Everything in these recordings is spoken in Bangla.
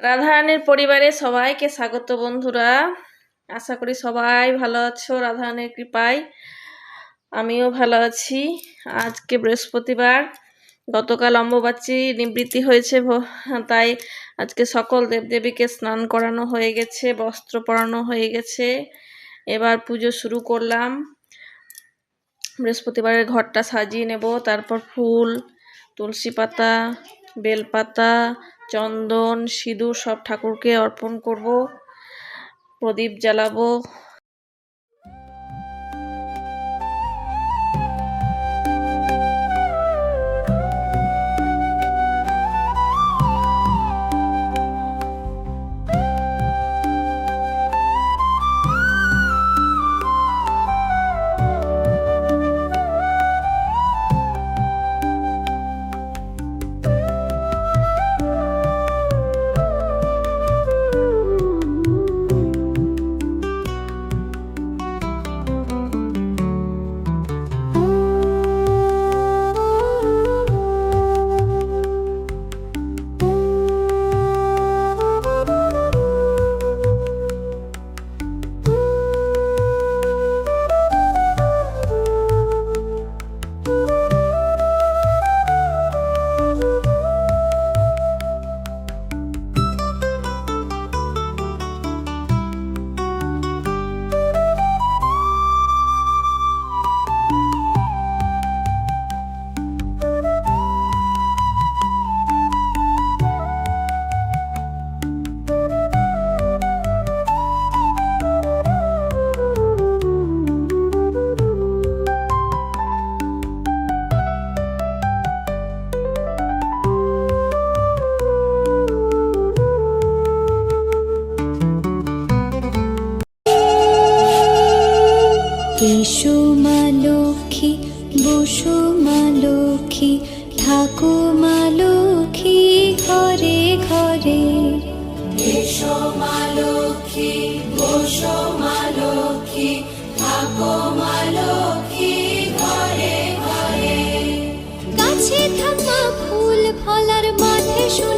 রাধারানীর পরিবারে সবাইকে স্বাগত বন্ধুরা। আশা করি সবাই ভালো আছো, রাধারানীর কৃপায়। আমিও ভালো আছি। আজকে বৃহস্পতিবার, গতকাল অম্বুবাচী নিবৃত্তি হয়েছে তাই আজকে সকল দেবদেবীকে স্নান করানো হয়ে গেছে, বস্ত্র পরানো হয়ে গেছে। এবার পুজো শুরু করলাম। বৃহস্পতিবারের ঘরটা সাজিয়ে নেব, তারপর ফুল তুলসী পাতা বেলপাতা চন্দন সিঁদুর সব ঠাকুরকে অর্পণ করব প্রদীপ জ্বালাবো। এসো মা লক্ষ্মী বসো মা লক্ষ্মী থাকো মা লক্ষ্মী ঘরে ঘরে। এসো মা লক্ষ্মী বসো মা লক্ষ্মী থাকো মা লক্ষ্মী ঘরে ঘরে। গাছে থাকা ফুল ফলার মাঠে সোনার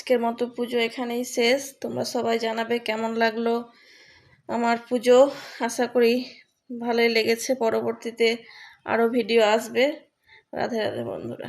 আজকের মতো পুজো এখানেই শেষ। তোমরা সবাই জানাবে কেমন লাগল আমার পুজো। আশা করি ভালোই লেগেছে। পরবর্তীতে আরও ভিডিও আসবে। রাধে রাধে বন্ধুরা।